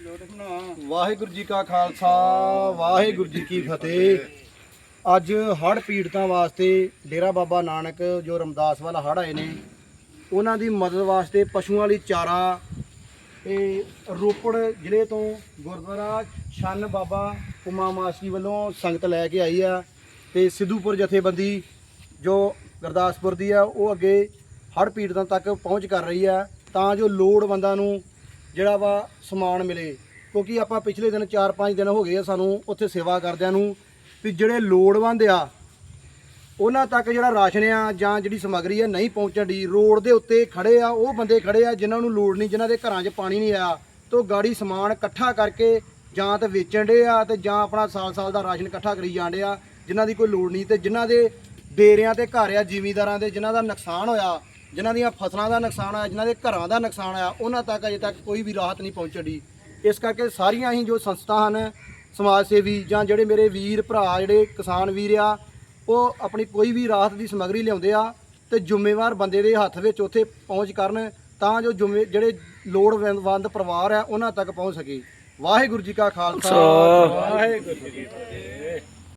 ਵਾਹਿਗੁਰੂ ਜੀ ਕਾ ਖਾਲਸਾ, ਵਾਹਿਗੁਰੂ ਜੀ ਕੀ ਫਤਿਹ। ਅੱਜ ਹੜ੍ਹ ਪੀੜਤਾਂ ਵਾਸਤੇ ਡੇਰਾ ਬਾਬਾ ਨਾਨਕ ਜੋ ਰਮਦਾਸ ਵਾਲਾ ਹੜ੍ਹ ਆਏ ਨੇ, ਉਹਨਾਂ ਦੀ ਮਦਦ ਵਾਸਤੇ ਪਸ਼ੂਆਂ ਲਈ ਚਾਰਾ, ਤੇ ਰੋਪੜ ਜ਼ਿਲ੍ਹੇ ਤੋਂ ਗੁਰਦੁਆਰਾ ਛੰਨ ਬਾਬਾ ਉਮਾ ਮਾਸੀ ਵੱਲੋਂ ਸੰਗਤ ਲੈ ਕੇ ਆਈ ਆ, ਤੇ ਸਿੱਧੂਪੁਰ ਜਥੇਬੰਦੀ ਜੋ ਗੁਰਦਾਸਪੁਰ ਦੀ ਆ, ਉਹ ਅੱਗੇ ਹੜ੍ਹ ਪੀੜਤਾਂ ਤੱਕ ਪਹੁੰਚ ਕਰ ਰਹੀ ਆ, ਤਾਂ ਜੋ ਲੋੜਵੰਦਾਂ ਨੂੰ ਜਿਹੜਾ ਵਾ ਸਮਾਨ ਮਿਲੇ, ਕਿਉਂਕਿ ਆਪਾਂ ਪਿਛਲੇ ਦਿਨ 4-5 ਦਿਨ ਹੋ ਗਏ ਆ ਸਾਨੂੰ ਉੱਥੇ ਸੇਵਾ ਕਰਦਿਆਂ ਨੂੰ, ਵੀ ਜਿਹੜੇ ਲੋੜਵੰਦ ਆ, ਉਹਨਾਂ ਤੱਕ ਜਿਹੜਾ ਰਾਸ਼ਨ ਆ ਜਾਂ ਜਿਹੜੀ ਸਮੱਗਰੀ ਆ ਨਹੀਂ ਪਹੁੰਚਣ ਦੀ, ਰੋਡ ਦੇ ਉੱਤੇ ਖੜੇ ਆ, ਉਹ ਬੰਦੇ ਖੜੇ ਆ ਜਿਨ੍ਹਾਂ ਨੂੰ ਲੋੜ ਨਹੀਂ, ਜਿਨ੍ਹਾਂ ਦੇ ਘਰਾਂ 'ਚ ਪਾਣੀ ਨਹੀਂ ਆਇਆ, ਤੋਂ ਗਾੜੀ ਸਮਾਨ ਇਕੱਠਾ ਕਰਕੇ ਜਾਂ ਤਾਂ ਵੇਚਣ ਦੇ ਆ ਤੇ ਜਾਂ ਆਪਣਾ ਸਾਲ-ਸਾਲ ਦਾ ਰਾਸ਼ਨ ਇਕੱਠਾ ਕਰੀ ਜਾਂਦੇ ਆ, ਜਿਨ੍ਹਾਂ ਦੀ ਕੋਈ ਲੋੜ ਨਹੀਂ ਤੇ ਜਿਨ੍ਹਾਂ ਦੇ ਡੇਰਿਆਂ ਤੇ ਘਰ ਆ, ਜ਼ਿਮੀਂਦਾਰਾਂ ਦੇ, ਜਿਨ੍ਹਾਂ ਦਾ ਨੁਕਸਾਨ ਹੋਇਆ ਜਿਨ੍ਹਾਂ ਦੀਆਂ ਫਸਲਾਂ ਦਾ ਨੁਕਸਾਨ ਹੋਇਆ ਜਿਨ੍ਹਾਂ ਦੇ ਘਰਾਂ ਦਾ ਨੁਕਸਾਨ ਹੋਇਆ ਉਹਨਾਂ ਤੱਕ ਅਜੇ ਤੱਕ ਕੋਈ ਵੀ ਰਾਹਤ ਨਹੀਂ ਪਹੁੰਚੜੀ ਇਸ ਕਰਕੇ ਸਾਰੀਆਂ ਹੀ ਜੋ ਸੰਸਥਾ ਹਨ ਸਮਾਜ ਸੇਵੀ ਜਾਂ ਜਿਹੜੇ ਮੇਰੇ ਵੀਰ ਭਰਾ ਜਿਹੜੇ ਕਿਸਾਨ ਵੀਰ ਆ ਉਹ ਆਪਣੀ ਕੋਈ ਵੀ ਰਾਹਤ ਦੀ ਸਮੱਗਰੀ ਲਿਆਉਂਦੇ ਆ ਤੇ ਜ਼ਿੰਮੇਵਾਰ ਬੰਦੇ ਦੇ ਹੱਥ ਵਿੱਚ ਉੱਥੇ ਪਹੁੰਚ ਕਰਨ ਤਾਂ ਜੋ ਜ਼ਿੰਮੇ ਜਿਹੜੇ ਲੋੜਵੰਦ ਪਰਿਵਾਰ ਆ ਉਹਨਾਂ ਤੱਕ ਪਹੁੰਚ ਸਕੇ। ਵਾਹਿਗੁਰੂ ਜੀ ਕਾ ਖਾਲਸਾ। ਵਾਹਿਗੁਰੂ ਜੀ ਕੀ ਫਤਿਹ।